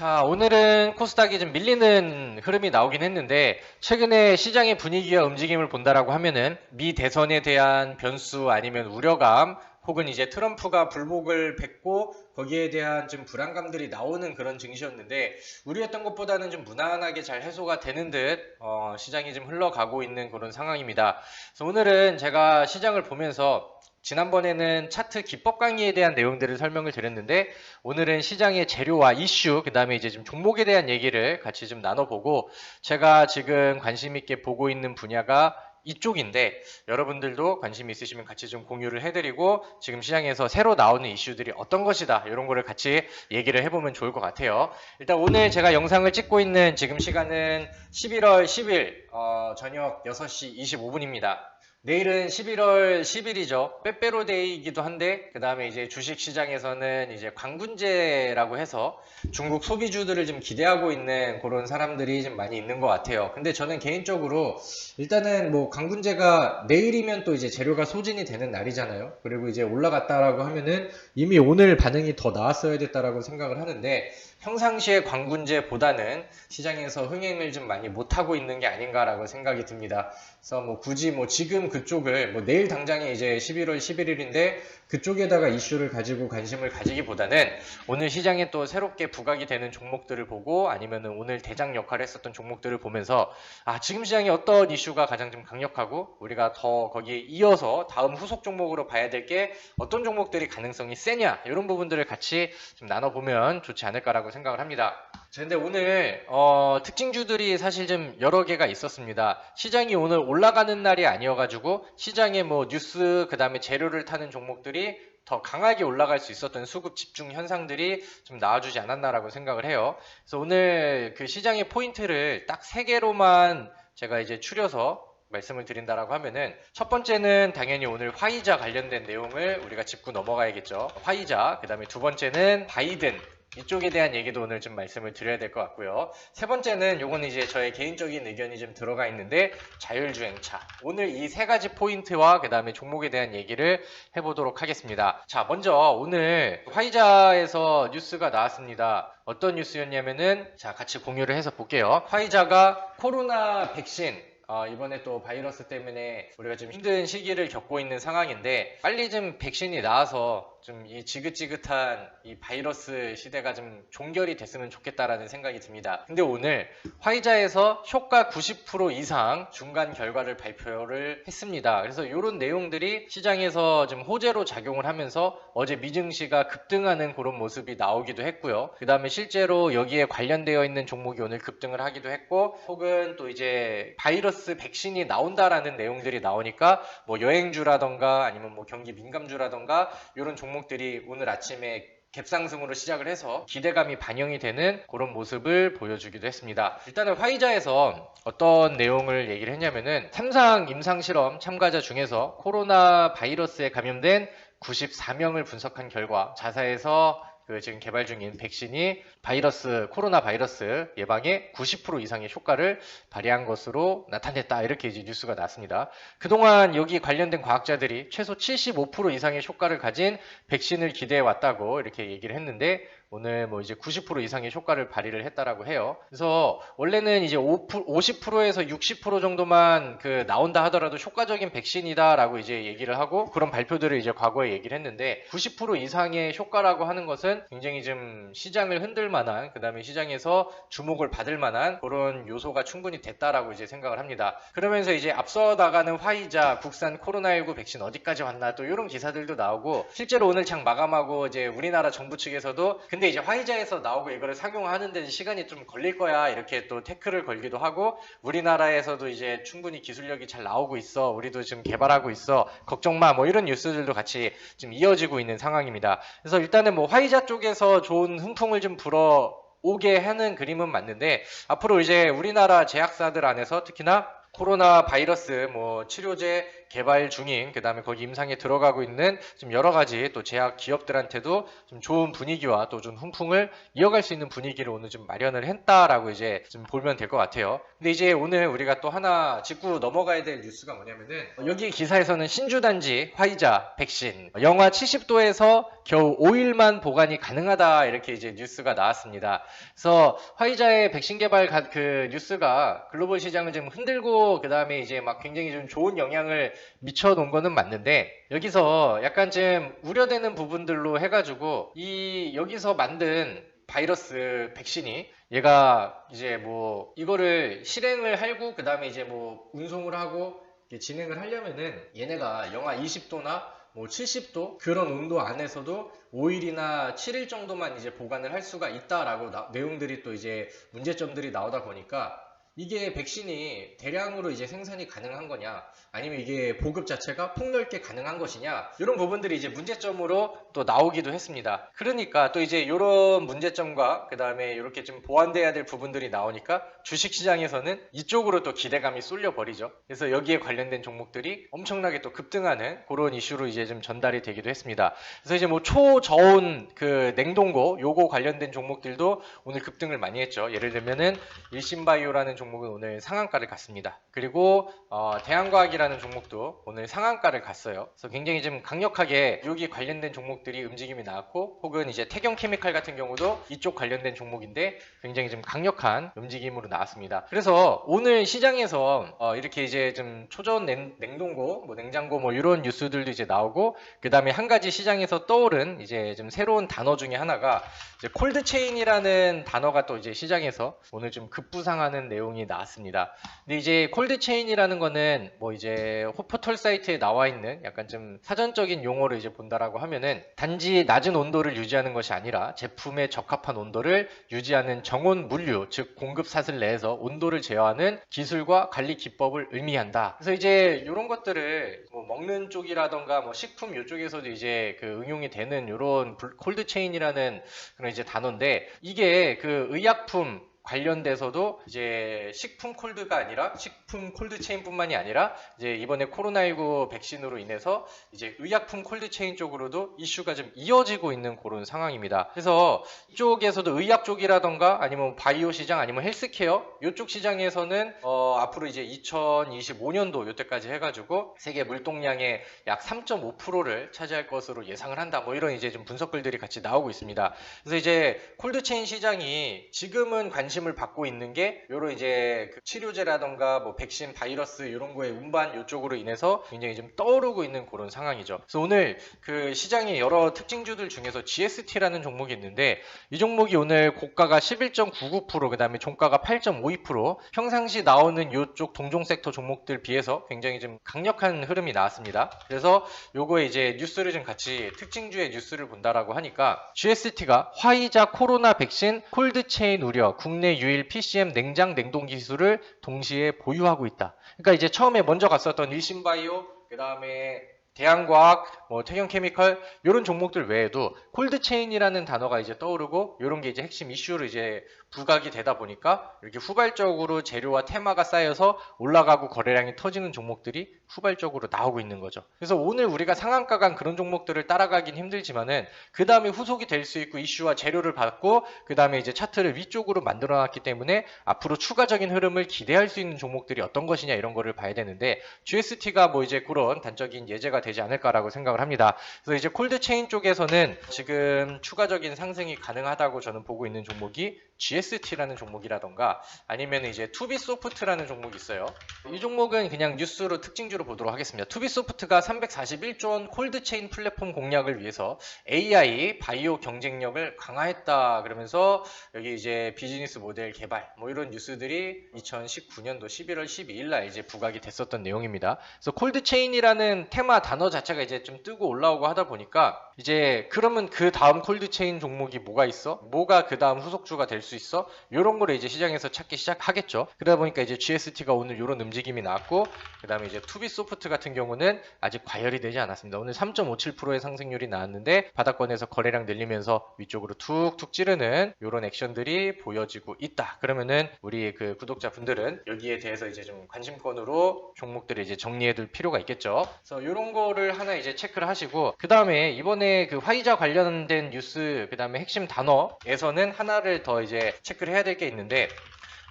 자, 오늘은 코스닥이 좀 밀리는 흐름이 나오긴 했는데, 최근에 시장의 분위기와 움직임을 본다라고 하면은, 미 대선에 대한 변수 아니면 우려감, 혹은 이제 트럼프가 불복을 뱉고, 거기에 대한 좀 불안감들이 나오는 그런 증시였는데, 우려했던 것보다는 좀 무난하게 잘 해소가 되는 듯, 어, 시장이 좀 흘러가고 있는 그런 상황입니다. 그래서 오늘은 제가 시장을 보면서, 지난번에는 차트 기법 강의에 대한 내용들을 설명을 드렸는데 오늘은 시장의 재료와 이슈 그다음에 이제 좀 종목에 대한 얘기를 같이 좀 나눠보고 제가 지금 관심 있게 보고 있는 분야가 이쪽인데 여러분들도 관심 있으시면 같이 좀 공유를 해드리고 지금 시장에서 새로 나오는 이슈들이 어떤 것이다 이런 거를 같이 얘기를 해보면 좋을 것 같아요. 일단 오늘 제가 영상을 찍고 있는 지금 시간은 11월 10일 어, 저녁 6시 25분입니다. 내일은 11월 10일이죠. 빼빼로데이이기도 한데 그 다음에 이제 주식 시장에서는 이제 광군제라고 해서 중국 소비주들을 좀 기대하고 있는 그런 사람들이 좀 많이 있는 것 같아요. 근데 저는 개인적으로 일단은 뭐 광군제가 내일이면 또 이제 재료가 소진이 되는 날이잖아요. 그리고 이제 올라갔다라고 하면은 이미 오늘 반응이 더 나왔어야 됐다라고 생각을 하는데 평상시에 광군제보다는 시장에서 흥행을 좀 많이 못하고 있는 게 아닌가라고 생각이 듭니다. 그래서 뭐 굳이 뭐 지금 그쪽을 뭐 내일 당장에 이제 11월 11일인데 그쪽에다가 이슈를 가지고 관심을 가지기보다는 오늘 시장에 또 새롭게 부각이 되는 종목들을 보고 아니면은 오늘 대장 역할을 했었던 종목들을 보면서 아 지금 시장에 어떤 이슈가 가장 좀 강력하고 우리가 더 거기에 이어서 다음 후속 종목으로 봐야 될 게 어떤 종목들이 가능성이 세냐 이런 부분들을 같이 좀 나눠보면 좋지 않을까라고 생각을 합니다. 자, 근데 오늘 어, 특징주들이 사실 좀 여러 개가 있었습니다. 시장이 오늘 올라가는 날이 아니어가지고 시장에 뭐 뉴스 그 다음에 재료를 타는 종목들이 더 강하게 올라갈 수 있었던 수급 집중 현상들이 좀 나와주지 않았나라고 생각을 해요. 그래서 오늘 그 시장의 포인트를 딱 세 개로만 제가 이제 추려서 말씀을 드린다라고 하면은 첫 번째는 당연히 오늘 화이자 관련된 내용을 우리가 짚고 넘어가야겠죠. 화이자, 그 다음에 두 번째는 바이든 이쪽에 대한 얘기도 오늘 좀 말씀을 드려야 될 것 같고요. 세 번째는 요거는 이제 저의 개인적인 의견이 좀 들어가 있는데 자율주행차. 오늘 이 세 가지 포인트와 그 다음에 종목에 대한 얘기를 해보도록 하겠습니다. 자, 먼저 오늘 화이자에서 뉴스가 나왔습니다. 어떤 뉴스였냐면은 자, 같이 공유를 해서 볼게요. 화이자가 코로나 백신 어, 이번에 또 바이러스 때문에 우리가 좀 힘든 시기를 겪고 있는 상황인데 빨리 좀 백신이 나와서 좀 이 지긋지긋한 이 바이러스 시대가 좀 종결이 됐으면 좋겠다라는 생각이 듭니다. 근데 오늘 화이자에서 효과 90% 이상 중간 결과를 발표를 했습니다. 그래서 이런 내용들이 시장에서 좀 호재로 작용을 하면서 어제 미증시가 급등하는 그런 모습이 나오기도 했고요. 그 다음에 실제로 여기에 관련되어 있는 종목이 오늘 급등을 하기도 했고 혹은 또 이제 바이러스 백신이 나온다라는 내용들이 나오니까 뭐 여행주라던가 아니면 뭐 경기 민감주라던가 이런 종목 들이 오늘 아침에 갭상승으로 시작을 해서 기대감이 반영이 되는 그런 모습을 보여주기도 했습니다. 일단은 화이자에서 어떤 내용을 얘기를 했냐면은 삼상 임상실험 참가자 중에서 코로나 바이러스에 감염된 94명을 분석한 결과 자사에서 그 지금 개발 중인 백신이 바이러스 코로나 바이러스 예방에 90% 이상의 효과를 발휘한 것으로 나타냈다 이렇게 이제 뉴스가 났습니다. 그동안 여기 관련된 과학자들이 최소 75% 이상의 효과를 가진 백신을 기대해 왔다고 이렇게 얘기를 했는데 오늘 뭐 이제 90% 이상의 효과를 발휘를 했다라고 해요. 그래서 원래는 이제 5%, 50%에서 60% 정도만 그 나온다 하더라도 효과적인 백신이다라고 이제 얘기를 하고 그런 발표들을 이제 과거에 얘기를 했는데 90% 이상의 효과라고 하는 것은 굉장히 좀 시장을 흔들 만한 그다음에 시장에서 주목을 받을 만한 그런 요소가 충분히 됐다라고 이제 생각을 합니다. 그러면서 이제 앞서 나가는 화이자 국산 코로나19 백신 어디까지 왔나 또 이런 기사들도 나오고 실제로 오늘 장 마감하고 이제 우리나라 정부 측에서도 근데 이제 화이자에서 나오고 이거를 상용하는 데는 시간이 좀 걸릴 거야. 이렇게 또 태클을 걸기도 하고 우리나라에서도 이제 충분히 기술력이 잘 나오고 있어. 우리도 지금 개발하고 있어. 걱정 마. 뭐 이런 뉴스들도 같이 지금 이어지고 있는 상황입니다. 그래서 일단은 뭐 화이자 쪽에서 좋은 훈풍을 좀 불어 오게 하는 그림은 맞는데 앞으로 이제 우리나라 제약사들 안에서 특히나 코로나 바이러스 뭐 치료제 개발 중인 그다음에 거기 임상에 들어가고 있는 좀 여러 가지 또 제약 기업들한테도 좀 좋은 분위기와 또 좀 훈풍을 이어갈 수 있는 분위기를 오늘 좀 마련을 했다라고 이제 좀 보면 될 것 같아요. 근데 이제 오늘 우리가 또 하나 짚고 넘어가야 될 뉴스가 뭐냐면은 여기 기사에서는 신주단지 화이자 백신 영하 70도에서 겨우 5일만 보관이 가능하다 이렇게 이제 뉴스가 나왔습니다. 그래서 화이자의 백신 개발 가- 그 뉴스가 글로벌 시장을 지금 흔들고 그 다음에 이제 막 굉장히 좀 좋은 영향을 미쳐 놓은 거는 맞는데 여기서 약간 좀 우려되는 부분들로 해 가지고 이 여기서 만든 바이러스 백신이 얘가 이제 뭐 이거를 실행을 하고 그 다음에 이제 뭐 운송을 하고 진행을 하려면은 얘네가 영하 20도나 뭐 70도 그런 온도 안에서도 5일이나 7일 정도만 이제 보관을 할 수가 있다라고 나- 내용들이 또 이제 문제점들이 나오다 보니까 이게 백신이 대량으로 이제 생산이 가능한 거냐 아니면 이게 보급 자체가 폭넓게 가능한 것이냐 이런 부분들이 이제 문제점으로 또 나오기도 했습니다. 그러니까 또 이제 이런 문제점과 그 다음에 이렇게 좀 보완돼야 될 부분들이 나오니까 주식 시장에서는 이쪽으로 또 기대감이 쏠려 버리죠. 그래서 여기에 관련된 종목들이 엄청나게 또 급등하는 그런 이슈로 이제 좀 전달이 되기도 했습니다. 그래서 이제 뭐 초저온 그 냉동고 요거 관련된 종목들도 오늘 급등을 많이 했죠. 예를 들면은 일신바이오라는 종목 은 오늘 상한가를 갔습니다. 그리고 어, 대한과학이라는 종목도 오늘 상한가를 갔어요. 그래서 굉장히 좀 강력하게 여기 관련된 종목들이 움직임이 나왔고 혹은 이제 태경케미칼 같은 경우도 이쪽 관련된 종목인데 굉장히 좀 강력한 움직임으로 나왔습니다. 그래서 오늘 시장에서 어, 이렇게 이제 좀 초전 냉, 냉동고, 뭐 냉장고 뭐 이런 뉴스들도 이제 나오고 그 다음에 한 가지 시장에서 떠오른 이제 좀 새로운 단어 중에 하나가 이제 콜드체인이라는 단어가 또 이제 시장에서 오늘 좀 급부상하는 내용 이 나왔습니다. 근데 이제 콜드 체인이라는 거는 뭐 이제 포털 사이트에 나와 있는 약간 좀 사전적인 용어를 이제 본다라고 하면은 단지 낮은 온도를 유지하는 것이 아니라 제품에 적합한 온도를 유지하는 정온 물류, 즉 공급 사슬 내에서 온도를 제어하는 기술과 관리 기법을 의미한다. 그래서 이제 이런 것들을 뭐 먹는 쪽이라던가 뭐 식품 이쪽에서도 이제 그 응용이 되는 이런 콜드 체인이라는 그런 이제 단어인데 이게 그 의약품 관련돼서도 이제 식품 콜드가 아니라 식 품 콜드 체인뿐만이 아니라 이제 이번에 코로나19 백신으로 인해서 이제 의약품 콜드 체인 쪽으로도 이슈가 좀 이어지고 있는 그런 상황입니다. 그래서 이쪽에서도 의약 쪽이라던가 아니면 바이오 시장 아니면 헬스케어 이쪽 시장에서는 어, 앞으로 이제 2025년도 이때까지 해가지고 세계 물동량의 약 3.5%를 차지할 것으로 예상을 한다. 뭐 이런 이제 좀 분석글들이 같이 나오고 있습니다. 그래서 이제 콜드체인 시장이 지금은 관심을 받고 있는 게 요런 이제 그 치료제라던가 뭐 백신 바이러스 이런 거의 운반 이쪽으로 인해서 굉장히 좀 떠오르고 있는 그런 상황이죠. 그래서 오늘 그 시장의 여러 특징주들 중에서 GST라는 종목이 있는데 이 종목이 오늘 고가가 11.99% 그다음에 종가가 8.52% 평상시 나오는 이쪽 동종 섹터 종목들 비해서 굉장히 좀 강력한 흐름이 나왔습니다. 그래서 요거에 이제 뉴스를 좀 같이 특징주의 뉴스를 본다라고 하니까 GST가 화이자 코로나 백신 콜드체인 우려 국내 유일 PCM 냉장 냉동 기술을 동시에 보유하 고 있다. 그러니까 이제 처음에 먼저 갔었던 일신바이오 그 다음에 대한과학, 뭐 태경케미컬 이런 종목들 외에도 콜드체인이라는 단어가 이제 떠오르고 이런 게 이제 핵심 이슈로 이제 부각이 되다 보니까 이렇게 후발적으로 재료와 테마가 쌓여서 올라가고 거래량이 터지는 종목들이 후발적으로 나오고 있는 거죠. 그래서 오늘 우리가 상한가 간 그런 종목들을 따라가긴 힘들지만은 그 다음에 후속이 될 수 있고 이슈와 재료를 받고 그 다음에 이제 차트를 위쪽으로 만들어 놨기 때문에 앞으로 추가적인 흐름을 기대할 수 있는 종목들이 어떤 것이냐 이런 거를 봐야 되는데 GST가 뭐 이제 그런 단적인 예제가 되지 않을까라고 생각을 합니다. 그래서 이제 콜드체인 쪽에서는 지금 추가적인 상승이 가능하다고 저는 보고 있는 종목이 GST라는 종목이라던가 아니면 이제 투비소프트라는 종목이 있어요. 이 종목은 그냥 뉴스로 특징주로 보도록 하겠습니다. 투비소프트가 341조 원 콜드체인 플랫폼 공략을 위해서 AI 바이오 경쟁력을 강화했다 그러면서 여기 이제 비즈니스 모델 개발 뭐 이런 뉴스들이 2019년도 11월 12일 날 이제 부각이 됐었던 내용입니다. 그래서 콜드체인이라는 테마 단어 자체가 이제 좀 뜨고 올라오고 하다 보니까 이제 그러면 그 다음 콜드체인 종목이 뭐가 있어? 뭐가 그 다음 후속주가 될수 있어? 이런 거를 이제 시장에서 찾기 시작하겠죠. 그러다 보니까 이제 GST가 오늘 이런 움직임이 나왔고 그다음에 이제 투비 소프트 같은 경우는 아직 과열이 되지 않았습니다. 오늘 3.57%의 상승률이 나왔는데 바닥권에서 거래량 늘리면서 위쪽으로 툭툭 찌르는 이런 액션들이 보여지고 있다. 그러면은 우리 그 구독자분들은 여기에 대해서 이제 좀 관심권으로 종목들을 이제 정리해둘 필요가 있겠죠. 그래서 이런 거를 하나 이제 체크를 하시고 그 다음에 이번에 그 화이자 관련된 뉴스 그 다음에 핵심 단어에서는 하나를 더 이제 체크를 해야 될 게 있는데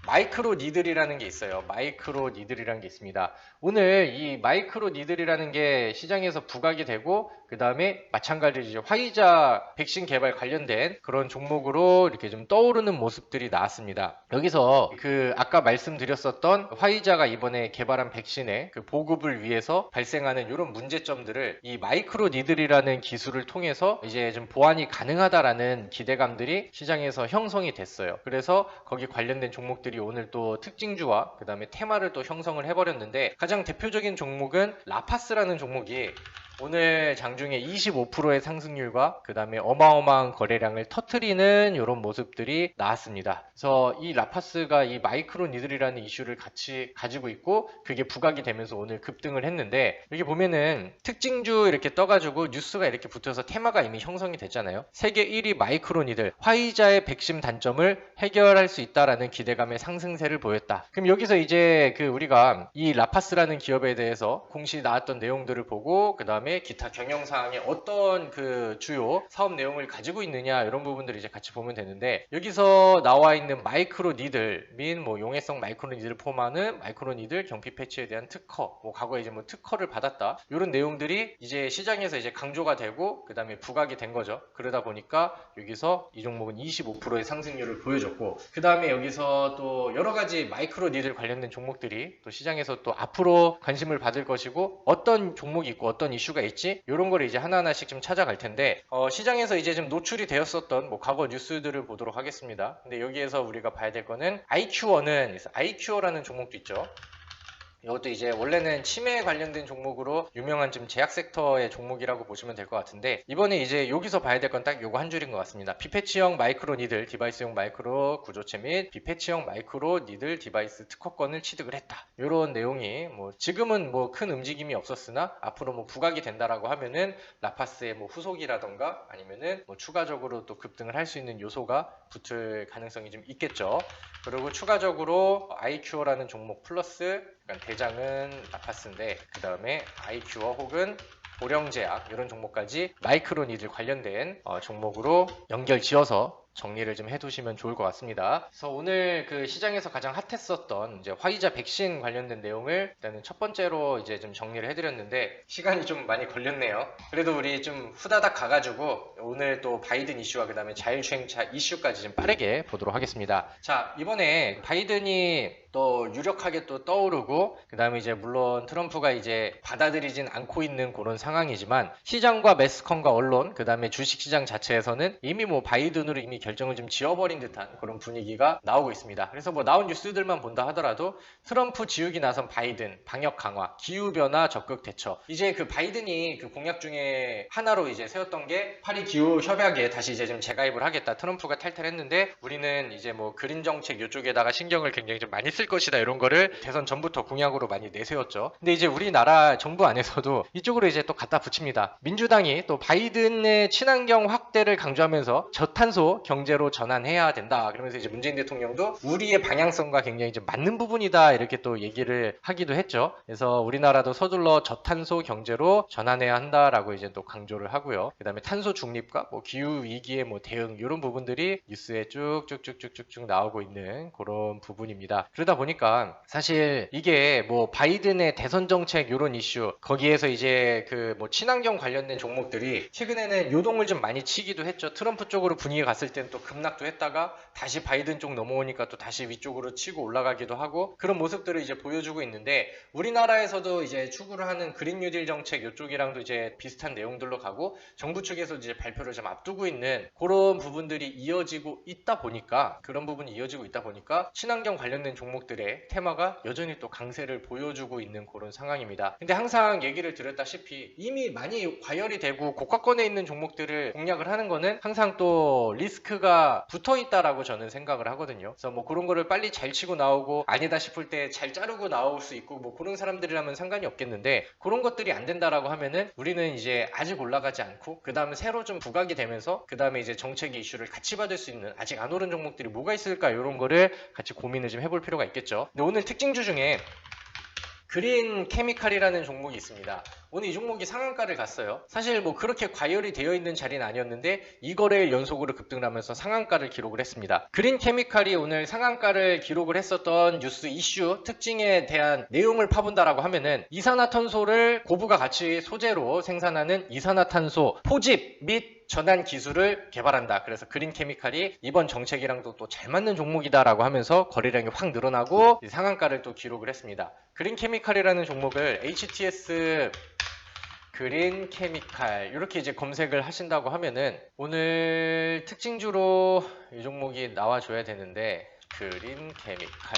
마이크로 니들이라는 게 있어요. 마이크로 니들이라는 게 있습니다. 오늘 이 마이크로 니들이라는 게 시장에서 부각이 되고 그 다음에 마찬가지로 화이자 백신 개발 관련된 그런 종목으로 이렇게 좀 떠오르는 모습들이 나왔습니다. 여기서 그 아까 말씀드렸었던 화이자가 이번에 개발한 백신의 그 보급을 위해서 발생하는 이런 문제점들을 이 마이크로 니들이라는 기술을 통해서 이제 좀 보완이 가능하다라는 기대감들이 시장에서 형성이 됐어요. 그래서 거기 관련된 종목들이 오늘 또 특징주와 그 다음에 테마를 또 형성을 해버렸는데 가장 대표적인 종목은 라파스라는 종목이 오늘 장중에 25%의 상승률과 그 다음에 어마어마한 거래량을 터트리는 이런 모습들이 나왔습니다. 그래서 이 라파스가 이 마이크로 니들이라는 이슈를 같이 가지고 있고 그게 부각이 되면서 오늘 급등을 했는데 여기 보면은 특징주 이렇게 떠가지고 뉴스가 이렇게 붙어서 테마가 이미 형성이 됐잖아요. 세계 1위 마이크로 니들 화이자의 백신 단점을 해결할 수 있다라는 기대감의 상승세를 보였다. 그럼 여기서 이제 그 우리가 이 라파스라는 기업에 대해서 공시 나왔던 내용들을 보고 그 다음에 기타 경영 사항에 어떤 그 주요 사업 내용을 가지고 있느냐 이런 부분들을 이제 같이 보면 되는데 여기서 나와 있는 마이크로 니들 민뭐 용해성 마이크로 니들을 포함하는 마이크로 니들 경피 패치에 대한 특허 뭐 과거에 이제 뭐 특허를 받았다. 이런 내용들이 이제 시장에서 이제 강조가 되고 그 다음에 부각이 된 거죠. 그러다 보니까 여기서 이 종목은 25%의 상승률을 보여줬고 그 다음에 여기서 또 여러 가지 마이크로 니들 관련된 종목들이 또 시장에서 또 앞으로 관심을 받을 것이고 어떤 종목이 있고 어떤 이슈가 있지 이런 거를 이제 하나하나씩 좀 찾아갈 텐데 어, 시장에서 이제 좀 노출이 되었었던 뭐 과거 뉴스들을 보도록 하겠습니다. 근데 여기에서 우리가 봐야 될 거는 IQ어는 IQ어라는 종목도 있죠. 이것도 이제 원래는 치매에 관련된 종목으로 유명한 좀 제약 섹터의 종목이라고 보시면 될 것 같은데 이번에 이제 여기서 봐야 될 건 딱 요거 한 줄인 것 같습니다. 비패치형 마이크로 니들 디바이스용 마이크로 구조체 및 비패치형 마이크로 니들 디바이스 특허권을 취득을 했다. 이런 내용이 뭐 지금은 뭐 큰 움직임이 없었으나 앞으로 뭐 부각이 된다라고 하면은 라파스의 뭐 후속이라던가 아니면은 뭐 추가적으로 또 급등을 할 수 있는 요소가 붙을 가능성이 좀 있겠죠. 그리고 추가적으로 IQ어라는 종목 플러스 그러니까 대장은 라파스인데 그 다음에 IQ어 혹은 보령제약 이런 종목까지 마이크로니들 관련된 어, 종목으로 연결 지어서 정리를 좀 해두시면 좋을 것 같습니다. 그래서 오늘 그 시장에서 가장 핫했었던 이제 화이자 백신 관련된 내용을 일단은 첫 번째로 이제 좀 정리를 해드렸는데 시간이 좀 많이 걸렸네요. 그래도 우리 좀 후다닥 가가지고 오늘 또 바이든 이슈와 그 다음에 자율주행차 이슈까지 좀 빠르게 보도록 하겠습니다. 자 이번에 바이든이 또 유력하게 또 떠오르고 그 다음에 이제 물론 트럼프가 이제 받아들이진 않고 있는 그런 상황이지만 시장과 매스컴과 언론 그 다음에 주식 시장 자체에서는 이미 뭐 바이든으로 이미 결정을 좀 지어버린 듯한 그런 분위기가 나오고 있습니다. 그래서 뭐 나온 뉴스들만 본다 하더라도 트럼프 지우기 나선 바이든 방역 강화 기후 변화 적극 대처 이제 그 바이든이 그 공약 중에 하나로 이제 세웠던 게 파리 기후 협약에 다시 이제 좀 재가입을 하겠다 트럼프가 탈퇴했는데 우리는 이제 뭐 그린 정책 이쪽에다가 신경을 굉장히 좀 많이 쓸 것이다 이런 거를 대선 전부터 공약으로 많이 내세웠죠. 근데 이제 우리나라 정부 안에서도 이쪽으로 이제 또 갖다 붙입니다. 민주당이 또 바이든의 친환경 확대를 강조하면서 저탄소 경제로 전환해야 된다. 그러면서 이제 문재인 대통령도 우리의 방향성과 굉장히 좀 맞는 부분이다 이렇게 또 얘기를 하기도 했죠. 그래서 우리나라도 서둘러 저탄소 경제로 전환해야 한다라고 이제 또 강조를 하고요. 그다음에 탄소 중립과 뭐 기후 위기의 뭐 대응 이런 부분들이 뉴스에 쭉쭉쭉쭉쭉쭉 나오고 있는 그런 부분입니다. 그러다 보니까 사실 이게 뭐 바이든의 대선 정책 이런 이슈 거기에서 이제 그 뭐 친환경 관련된 종목들이 최근에는 요동을 좀 많이 치기도 했죠. 트럼프 쪽으로 분위기 갔을 때는 또 급락도 했다가 다시 바이든 쪽 넘어오니까 또 다시 위쪽으로 치고 올라가기도 하고 그런 모습들을 이제 보여주고 있는데 우리나라에서도 이제 추구를 하는 그린 뉴딜 정책 이쪽이랑도 이제 비슷한 내용들로 가고 정부 측에서 이제 발표를 좀 앞두고 있는 그런 부분들이 이어지고 있다 보니까 그런 부분이 이어지고 있다 보니까 친환경 관련된 종목 들의 테마가 여전히 또 강세를 보여주고 있는 그런 상황입니다. 근데 항상 얘기를 드렸다시피 이미 많이 과열이 되고 고가권에 있는 종목들을 공략을 하는 거는 항상 또 리스크 리스크가 붙어 있다라고 저는 생각을 하거든요. 그래서 뭐 그런 거를 빨리 잘 치고 나오고 아니다 싶을 때 잘 자르고 나올 수 있고 뭐 그런 사람들이라면 상관이 없겠는데 그런 것들이 안 된다라고 하면은 우리는 이제 아직 올라가지 않고 그 다음에 새로 좀 부각이 되면서 그 다음에 이제 정책 이슈를 같이 받을 수 있는 아직 안 오른 종목들이 뭐가 있을까 이런 거를 같이 고민을 좀 해볼 필요가 있겠죠. 근데 오늘 특징주 중에 그린 케미칼이라는 종목이 있습니다. 오늘 이 종목이 상한가를 갔어요. 사실 뭐 그렇게 과열이 되어 있는 자리는 아니었는데 이 거래일 연속으로 급등을 하면서 상한가를 기록을 했습니다. 그린 케미칼이 오늘 상한가를 기록을 했었던 뉴스 이슈 특징에 대한 내용을 파본다라고 하면은 이산화탄소를 고부가 가치 소재로 생산하는 이산화탄소 포집 및 전환 기술을 개발한다. 그래서 그린 케미칼이 이번 정책이랑도 또 잘 맞는 종목이다라고 하면서 거래량이 확 늘어나고 상한가를 또 기록을 했습니다. 그린 케미칼이라는 종목을 HTS 그린 케미칼 이렇게 이제 검색을 하신다고 하면은 오늘 특징주로 이 종목이 나와줘야 되는데 그린 케미칼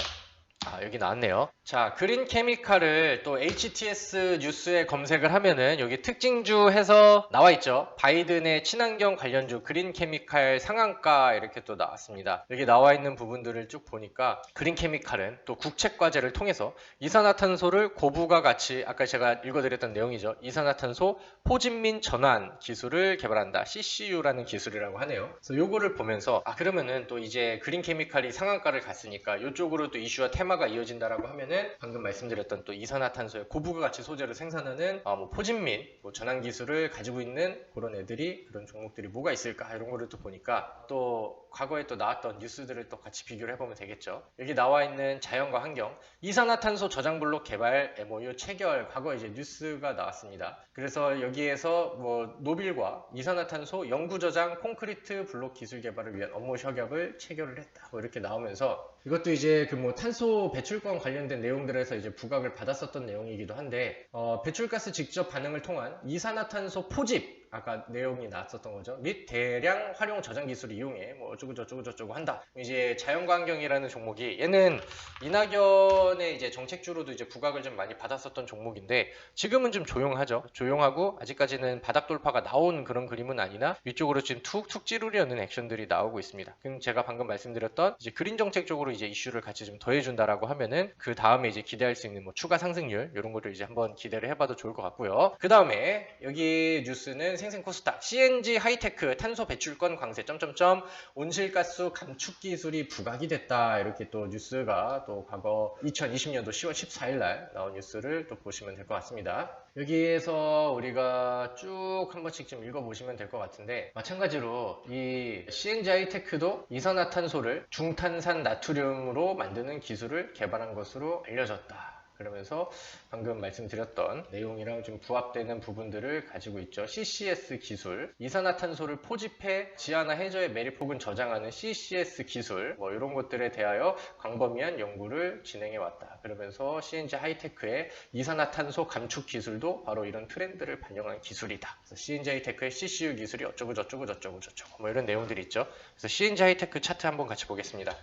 아 여기 나왔네요. 자 그린 케미칼을 또 HTS 뉴스에 검색을 하면은 여기 특징주 해서 나와 있죠. 바이든의 친환경 관련주 그린 케미칼 상한가 이렇게 또 나왔습니다. 여기 나와 있는 부분들을 쭉 보니까 그린 케미칼은 또 국책 과제를 통해서 이산화탄소를 고부가 같이 아까 제가 읽어드렸던 내용이죠. 이산화탄소 포진민 전환 기술을 개발한다. CCU라는 기술이라고 하네요. 그래서 요거를 보면서 아 그러면은 또 이제 그린 케미칼이 상한가를 갔으니까 이쪽으로 또 이슈와 테마 가 이어진다라고 하면은 방금 말씀드렸던 또 이산화탄소의 고부가 가치 소재를 생산하는 어, 뭐 포진민 뭐 전환 기술을 가지고 있는 그런 애들이 그런 종목들이 뭐가 있을까 이런 거를 또 보니까 또 과거에 또 나왔던 뉴스들을 또 같이 비교를 해보면 되겠죠. 여기 나와 있는 자연과 환경 이산화탄소 저장 블록 개발 MOU 체결 과거 이제 뉴스가 나왔습니다. 그래서 여기에서 뭐 노빌과 이산화탄소 영구 저장 콘크리트 블록 기술 개발을 위한 업무 협약을 체결을 했다. 뭐 이렇게 나오면서 이것도 이제 그 뭐 탄소 배출권 관련된 내용들에서 이제 부각을 받았었던 내용이기도 한데 어, 배출가스 직접 반응을 통한 이산화탄소 포집 아까 내용이 나왔었던 거죠. 및 대량 활용 저장 기술을 이용해 뭐 어쩌고 저쩌고 저쩌고 한다. 이제 자연환경이라는 종목이 얘는 이낙연의 이제 정책주로도 이제 부각을 좀 많이 받았었던 종목인데 지금은 좀 조용하죠. 조용하고 아직까지는 바닥 돌파가 나온 그런 그림은 아니나 위쪽으로 지금 툭툭 찌르려는 액션들이 나오고 있습니다. 그럼 제가 방금 말씀드렸던 이제 그린 정책 쪽으로 이제 이슈를 같이 좀 더해준다라고 하면은 그 다음에 이제 기대할 수 있는 뭐 추가 상승률 이런 거를 이제 한번 기대를 해봐도 좋을 것 같고요. 그 다음에 여기 뉴스는 생생 코스닥 CNG 하이테크 탄소 배출권 광세 점점점 온실가스 감축 기술이 부각이 됐다 이렇게 또 뉴스가 또 과거 2020년도 10월 14일 날 나온 뉴스를 또 보시면 될 것 같습니다. 여기에서 우리가 쭉 한 번씩 좀 읽어보시면 될 것 같은데 마찬가지로 이 CNG 하이테크도 이산화탄소를 중탄산 나트륨으로 만드는 기술을 개발한 것으로 알려졌다. 그러면서 방금 말씀드렸던 내용이랑 좀 부합되는 부분들을 가지고 있죠. CCS 기술, 이산화탄소를 포집해 지하나 해저의 매립폭은 저장하는 CCS 기술, 뭐 이런 것들에 대하여 광범위한 연구를 진행해 왔다. 그러면서 CNG 하이테크의 이산화탄소 감축 기술도 바로 이런 트렌드를 반영한 기술이다. CNG 하이테크의 CCU 기술이 어쩌고 저쩌고 저쩌고 저쩌고 뭐 이런 내용들이 있죠. 그래서 CNG 하이테크 차트 한번 같이 보겠습니다.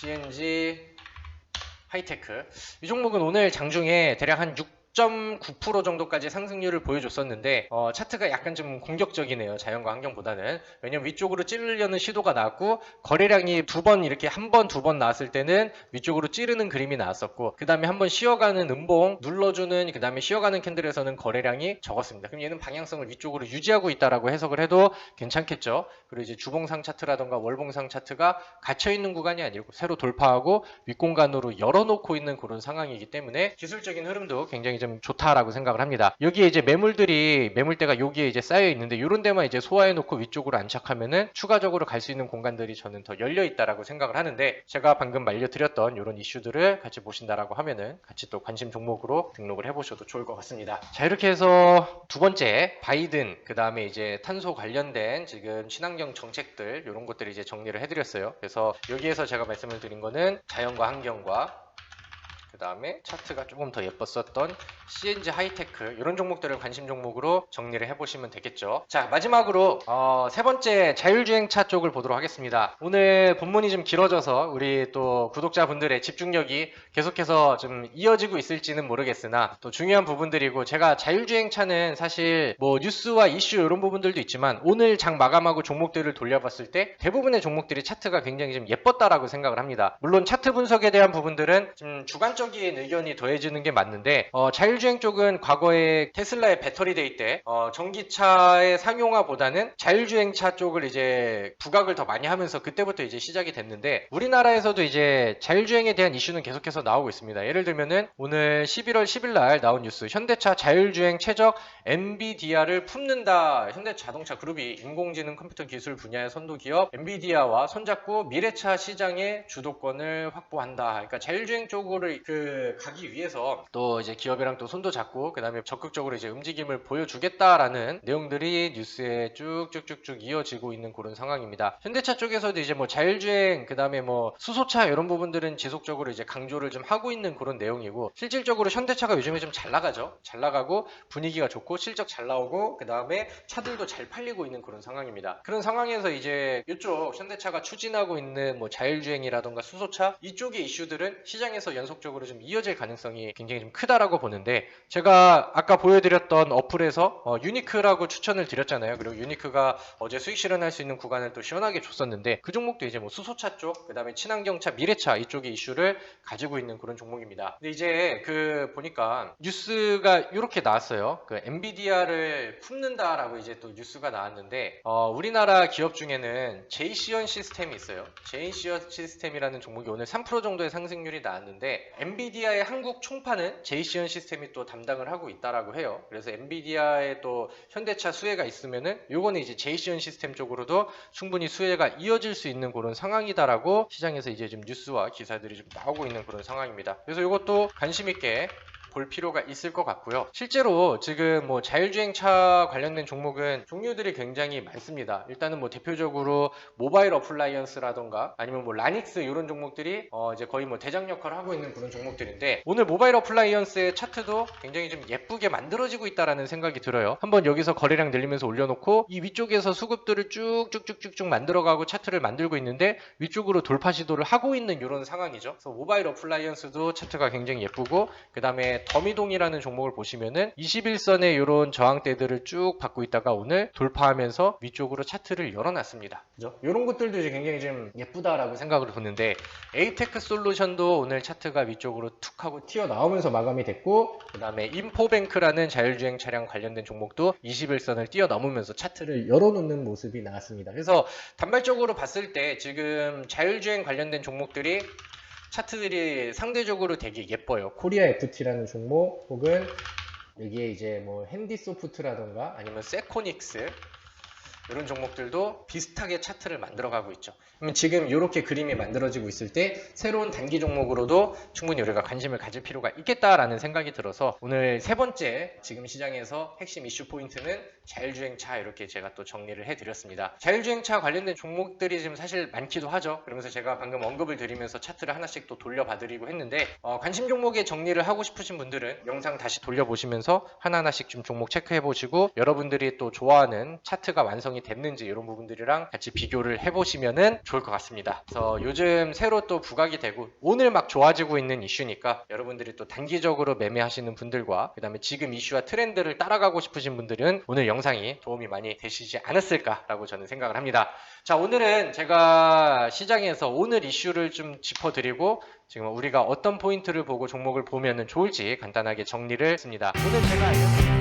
CNG 하이테크. 이 종목은 오늘 장중에 대략 한 6.9% 정도까지 상승률을 보여줬었는데 어, 차트가 약간 좀 공격적이네요. 자연과 환경보다는. 왜냐면 위쪽으로 찌르려는 시도가 나왔고 거래량이 두 번 이렇게 한 번, 두 번 나왔을 때는 위쪽으로 찌르는 그림이 나왔었고 그 다음에 한 번 쉬어가는 음봉 눌러주는 그 다음에 쉬어가는 캔들에서는 거래량이 적었습니다. 그럼 얘는 방향성을 위쪽으로 유지하고 있다라고 해석을 해도 괜찮겠죠. 그리고 이제 주봉상 차트라던가 월봉상 차트가 갇혀있는 구간이 아니고 새로 돌파하고 윗공간으로 열어놓고 있는 그런 상황이기 때문에 기술적인 흐름도 굉장히 좀 좋다라고 생각을 합니다. 여기에 이제 매물들이 매물대가 여기에 이제 쌓여 있는데 이런 데만 이제 소화해 놓고 위쪽으로 안착하면은 추가적으로 갈 수 있는 공간들이 저는 더 열려 있다라고 생각을 하는데 제가 방금 말려드렸던 이런 이슈들을 같이 보신다라고 하면은 같이 또 관심 종목으로 등록을 해보셔도 좋을 것 같습니다. 자 이렇게 해서 두 번째 바이든 그 다음에 이제 탄소 관련된 지금 친환경 정책들 이런 것들을 이제 정리를 해드렸어요. 그래서 여기에서 제가 말씀을 드린 거는 자연과 환경과 그그 다음에 차트가 조금 더 예뻤었던 CNG 하이테크 이런 종목들을 관심 종목으로 정리를 해보시면 되겠죠. 자 마지막으로 어, 세 번째 자율주행차 쪽을 보도록 하겠습니다. 오늘 본문이 좀 길어져서 우리 또 구독자분들의 집중력이 계속해서 좀 이어지고 있을지는 모르겠으나 또 중요한 부분들이고 제가 자율주행차는 사실 뭐 뉴스와 이슈 이런 부분들도 있지만 오늘 장 마감하고 종목들을 돌려봤을 때 대부분의 종목들이 차트가 굉장히 좀 예뻤다라고 생각을 합니다. 물론 차트 분석에 대한 부분들은 좀 주 관적인 의견이 더해지는 게 맞는데 어, 자율주행 쪽은 과거에 테슬라의 배터리 데이 때 어, 전기차의 상용화보다는 자율주행차 쪽을 이제 부각을 더 많이 하면서 그때부터 이제 시작이 됐는데 우리나라에서도 이제 자율주행에 대한 이슈는 계속해서 나오고 있습니다. 예를 들면은 오늘 11월 10일 날 나온 뉴스 현대차 자율주행 최적 엔비디아를 품는다. 현대자동차 그룹이 인공지능 컴퓨터 기술 분야의 선도 기업 엔비디아와 손잡고 미래차 시장의 주도권을 확보한다. 그러니까 자율주행 쪽으로 그 가기 위해서 또 이제 기업이랑 또 손도 잡고 그다음에 적극적으로 이제 움직임을 보여주겠다라는 내용들이 뉴스에 쭉쭉쭉쭉 이어지고 있는 그런 상황입니다. 현대차 쪽에서도 이제 뭐 자율주행 그다음에 뭐 수소차 이런 부분들은 지속적으로 이제 강조를 좀 하고 있는 그런 내용이고 실질적으로 현대차가 요즘에 좀 잘 나가죠. 잘 나가고 분위기가 좋고 실적 잘 나오고 그다음에 차들도 잘 팔리고 있는 그런 상황입니다. 그런 상황에서 이제 이쪽 현대차가 추진하고 있는 뭐 자율주행이라던가 수소차 이쪽의 이슈들은 시장에서 연속적으로 좀 이어질 가능성이 굉장히 좀 크다라고 보는데 제가 아까 보여드렸던 어플에서 어, 유니크라고 추천을 드렸잖아요. 그리고 유니크가 어제 수익 실현할 수 있는 구간을 또 시원하게 줬었는데 그 종목도 이제 뭐 수소차 쪽, 그다음에 친환경차, 미래차 이쪽의 이슈를 가지고 있는 그런 종목입니다. 근데 이제 그 보니까 뉴스가 이렇게 나왔어요. 그 엔비디아를 품는다라고 이제 또 뉴스가 나왔는데 어, 우리나라 기업 중에는 제이시언 시스템이 있어요. 제이시언 시스템이라는 종목이 오늘 3% 정도의 상승률이 나왔는데 엔비디아의 한국 총판은 제이시언 시스템이 또 담당을 하고 있다라고 해요. 그래서 엔비디아의 또 현대차 수혜가 있으면은 요거는 이제 제이시언 시스템 쪽으로도 충분히 수혜가 이어질 수 있는 그런 상황이다라고 시장에서 이제 좀 뉴스와 기사들이 좀 나오고 있는 그런 상황입니다. 그래서 이것도 관심 있게 볼 필요가 있을 것 같고요. 실제로 지금 뭐 자율주행차 관련된 종목은 종류들이 굉장히 많습니다. 일단은 뭐 대표적으로 모바일 어플라이언스라던가 아니면 뭐 라닉스 이런 종목들이 어 이제 거의 뭐 대장 역할을 하고 있는 그런 종목들인데 오늘 모바일 어플라이언스의 차트도 굉장히 좀 예쁘게 만들어지고 있다라는 생각이 들어요. 한번 여기서 거래량 늘리면서 올려놓고 이 위쪽에서 수급들을 쭉쭉쭉쭉쭉 만들어가고 차트를 만들고 있는데 위쪽으로 돌파 시도를 하고 있는 이런 상황이죠. 그래서 모바일 어플라이언스도 차트가 굉장히 예쁘고 그 다음에 더미동이라는 종목을 보시면은 21선의 이런 저항대들을 쭉 받고 있다가 오늘 돌파하면서 위쪽으로 차트를 열어놨습니다. 그죠? 이런 것들도 이제 굉장히 좀 예쁘다라고 생각을 보는데 에이테크 솔루션도 오늘 차트가 위쪽으로 툭 하고 튀어나오면서 마감이 됐고 그 다음에 인포뱅크라는 자율주행 차량 관련된 종목도 21선을 뛰어넘으면서 차트를 열어놓는 모습이 나왔습니다. 그래서 단발적으로 봤을 때 지금 자율주행 관련된 종목들이 차트들이 상대적으로 되게 예뻐요. 코리아 FT라는 종목 혹은 여기에 이제 뭐 핸디소프트라던가 아니면 세코닉스 이런 종목들도 비슷하게 차트를 만들어가고 있죠. 그러면 지금 이렇게 그림이 만들어지고 있을 때 새로운 단기 종목으로도 충분히 우리가 관심을 가질 필요가 있겠다라는 생각이 들어서 오늘 세 번째 지금 시장에서 핵심 이슈 포인트는 자율주행차 이렇게 제가 또 정리를 해드렸습니다. 자율주행차 관련된 종목들이 지금 사실 많기도 하죠. 그러면서 제가 방금 언급을 드리면서 차트를 하나씩 또 돌려봐드리고 했는데 어, 관심 종목에 정리를 하고 싶으신 분들은 영상 다시 돌려보시면서 하나하나씩 좀 종목 체크해보시고 여러분들이 또 좋아하는 차트가 완성이 됐는지 이런 부분들이랑 같이 비교를 해보시면은 좋을 것 같습니다. 그래서 요즘 새로 또 부각이 되고 오늘 막 좋아지고 있는 이슈니까 여러분들이 또 단기적으로 매매하시는 분들과 그 다음에 지금 이슈와 트렌드를 따라가고 싶으신 분들은 오늘 영상이 도움이 많이 되시지 않았을까라고 저는 생각을 합니다. 자 오늘은 제가 시장에서 오늘 이슈를 좀 짚어드리고 지금 우리가 어떤 포인트를 보고 종목을 보면 좋을지 간단하게 정리를 했습니다. 오늘 제가